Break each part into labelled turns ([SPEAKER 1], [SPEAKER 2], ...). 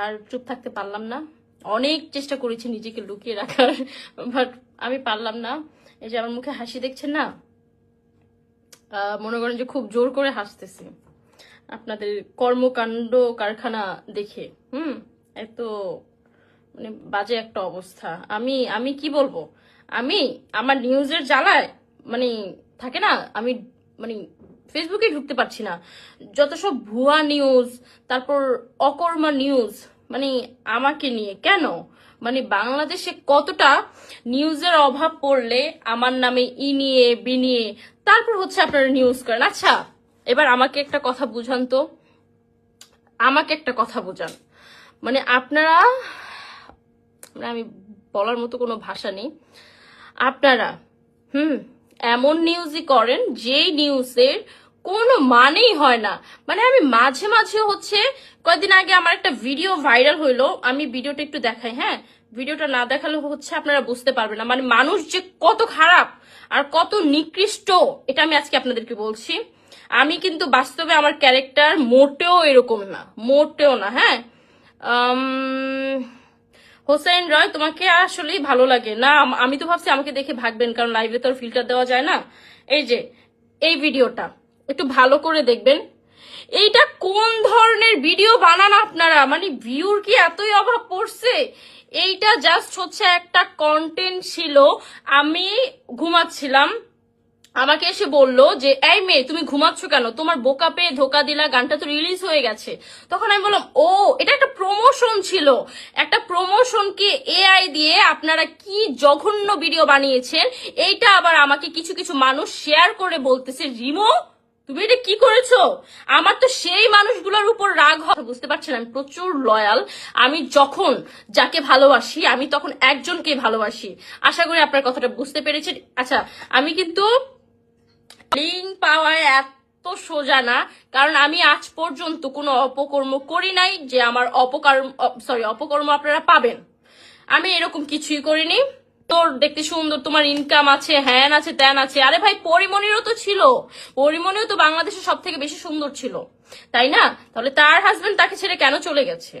[SPEAKER 1] আর চুপ থাকতে পারলাম না। অনেক চেষ্টা করেছি নিজেকে লুকিয়ে রাখার বাট আমি পারলাম না। এই যে আমার মুখে হাসি দেখছেন না? মনে করেন যে খুব জোর করে হাসতেছি। আপনাদের কর্মকাণ্ড কারখানা দেখে, হুম? এত মানে বাজে একটা অবস্থা। আমি আমি কি বলব? আমি, আমার নিউজের জ্বালায় মানে থাকে না, আমি মানে ফেসবুকে ঢুকতে পারছি না। যত সব ভুয়া নিউজ তারপর অকর্মা নিউজ মানে আমাকে নিয়ে কেন? মানে বাংলাদেশে কতটা নিউজের অভাব পড়লে আমার নামে ই নিয়ে, বি নিয়ে, তারপর হচ্ছে আপনারা নিউজ করেন। আচ্ছা এবার আমাকে একটা কথা বুঝান তো। আমাকে একটা কথা বুঝান। মানে আপনারা মানে আমি বলার মতো কোনো ভাষা নেই। আপনারা, হুম, এমন নিউজই করেন, যেই নিউজের কোনো মানেই হয় না। মানে আমি মাঝে মাঝে হচ্ছে কয়েকদিন আগে আমার একটা ভিডিও ভাইরাল হইল, আমি ভিডিওটা একটু দেখাই হ্যাঁ? ভিডিওটা না দেখালে হচ্ছে আপনারা বুঝতে পারবেন না। মানে মানুষ যে কত খারাপ আর কত নিকৃষ্ট, এটা আমি আজকে আপনাদেরকে বলছি। আমি কিন্তু বাস্তবে আমার ক্যারেক্টার মোটেও এরকম না, মোটেও না হ্যাঁ? হোসেন রয়, তোমাকে আসলেই ভালো লাগে। না, আমি তো ভাবছি আমাকে দেখে ভাগবেন, কারণ লাইভে তো ফিল্টার দেওয়া যায় না। এই যে, এই ভিডিওটা একটু ভালো করে দেখবেন। এইটা কোন ধরনের ভিডিও বানান আপনারা? মানে ভিউর কি এতই অভাব পড়ছে? এইটা জাস্ট হচ্ছে একটা কন্টেন্ট ছিল। আমি ঘুমাচ্ছিলাম। আমাকে এসে বলল যে, এই মেয়ে, তুমি ঘুমাচ্ছ কেন? তোমার বোকা পেয়ে ধোকা দিলা, গানটা তো রিলিজ হয়ে গেছে। তখন আমি বললাম, ও, এটা একটা প্রমোশন ছিল। একটা প্রমোশনকে এআই দিয়ে আপনারা কি জঘন্য ভিডিও বানিয়েছেন? এইটা আবার আমাকে কিছু কিছু মানুষ শেয়ার করে বলতেছে, রিমো তুমি এটা কি করেছ? আমার তো সেই মানুষগুলোর উপর রাগ হয়। বুঝতে পারছেন, আমি প্রচুর লয়াল আমি যখন যাকে ভালোবাসি, আমি তখন একজনকে ভালোবাসি। আশা করি আপনার কথাটা বুঝতে পেরেছেন। আচ্ছা আমি কিন্তু লিঙ্ক পাওয়ায় এত সোজা না, কারণ আমি আজ পর্যন্ত কোনো অপকর্ম করি নাই যে আমার অপকর্ম সরি অপকর্ম আপনারা পাবেন। আমি এরকম কিছুই করিনি। তোর দেখতে সুন্দর, তোমার ইনকাম আছে, হ্যান আছে, ত্যান আছে। আরে ভাই, পরিমণিরও তো ছিল। পরিমণিও তো বাংলাদেশে সব থেকে বেশি সুন্দর ছিল। তাই না? তাহলে তার হাজবেন্ড তাকে ছেড়ে কেন চলে গেছে?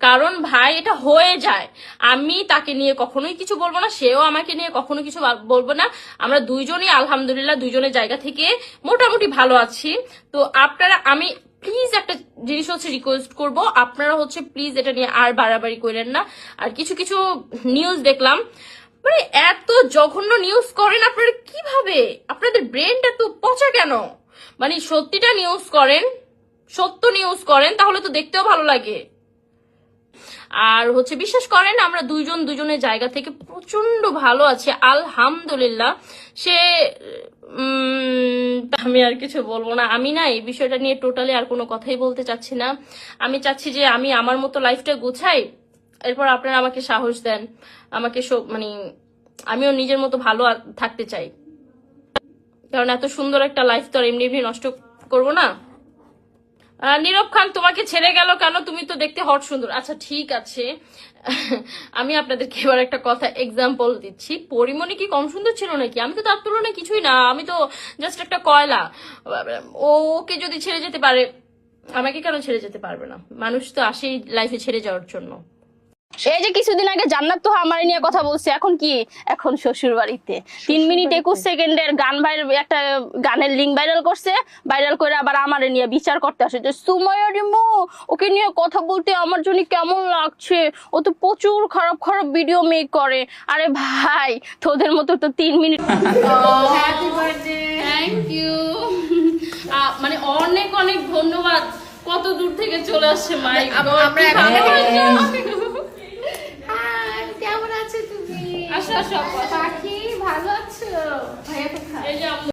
[SPEAKER 1] কারণ ভাই, এটা হয়ে যায়। আমি তাকে নিয়ে কখনোই কিছু বলব না, সেও আমাকে নিয়ে কখনো কিছু বলব না। আমরা দুইজনই, আলহামদুলিল্লাহ, দুইজনের জায়গা থেকে মোটামুটি ভালো আছি। তো আপনারা আমি প্লিজ একটা জিনিস হচ্ছে রিকোয়েস্ট করব। আপনারা হচ্ছে প্লিজ এটা নিয়ে আর বাড়াবাড়ি করেন না। আর কিছু কিছু নিউজ দেখলাম। মানে এত জঘন্য নিউজ করেন আপনারা কীভাবে? আপনাদের ব্রেনটা তো পচা কেন? মানে সত্যিটা নিউজ করেন, সত্য নিউজ করেন, তাহলে তো দেখতেও ভালো লাগে। আর হচ্ছে বিশ্বাস করেন, আমরা দুইজন দুজনের জায়গা থেকে প্রচণ্ড ভালো আছি। আলহামদুলিল্লাহ। সে আমি আর কিছু বলব না। আমি না এই বিষয়টা নিয়ে টোটালি আর কোনো কথাই বলতে চাচ্ছি না। আমি চাচ্ছি যে আমি আমার মতো লাইফটা গুছাই, এরপর আপনারা আমাকে সাহস দেন। আমাকে মানে আমিও নিজের মতো ভালো থাকতে চাই। কারণ এত সুন্দর একটা লাইফ তো আর এমনি এমনি নষ্ট করব না। নীরব খান, তোমাকে ছেড়ে গেল কেন? তুমি তো দেখতে হট সুন্দর। আচ্ছা ঠিক আছে। আমি আপনাদেরকে এবার একটা কথা এক্সাম্পল দিচ্ছি। পরিমণি কি কম সুন্দর ছিল নাকি? আমি তো তার তুলনায় কিছুই না। আমি তো জাস্ট একটা কয়লা। ওকে যদি ছেড়ে যেতে পারে, আমাকে কেন ছেড়ে যেতে পারবে না? মানুষ তো আসেই লাইফে ছেড়ে যাওয়ার জন্য।
[SPEAKER 2] এই যে কিছুদিন আগে জান্নাত তো আমার নিয়ে কথা বলছে এখন কি? এখন শ্বশুর বাড়িতে তিন মিনিট একুশ সেকেন্ডের গান ভাইরাল একটা গানের লিঙ্ক ভাইরাল করছে ভাইরাল করে আবার আমার নিয়ে বিচার করতে আসে যে সুমাইয়া রিমু ওকে নিয়ে কথা বলতে আমার জন্য কেমন লাগছে? ও তো প্রচুর খারাপ খারাপ ভিডিও মেক করে। আরে ভাই তোদের মতো তো তিন minute
[SPEAKER 1] happy birthday thank you মানে অনেক অনেক ধন্যবাদ। কত দূর থেকে চলে আসছে মাই
[SPEAKER 3] আমরা এখন-
[SPEAKER 4] হাই
[SPEAKER 1] আসো।
[SPEAKER 4] পাখি ভালো আছো? ভাইয়া কোথায়?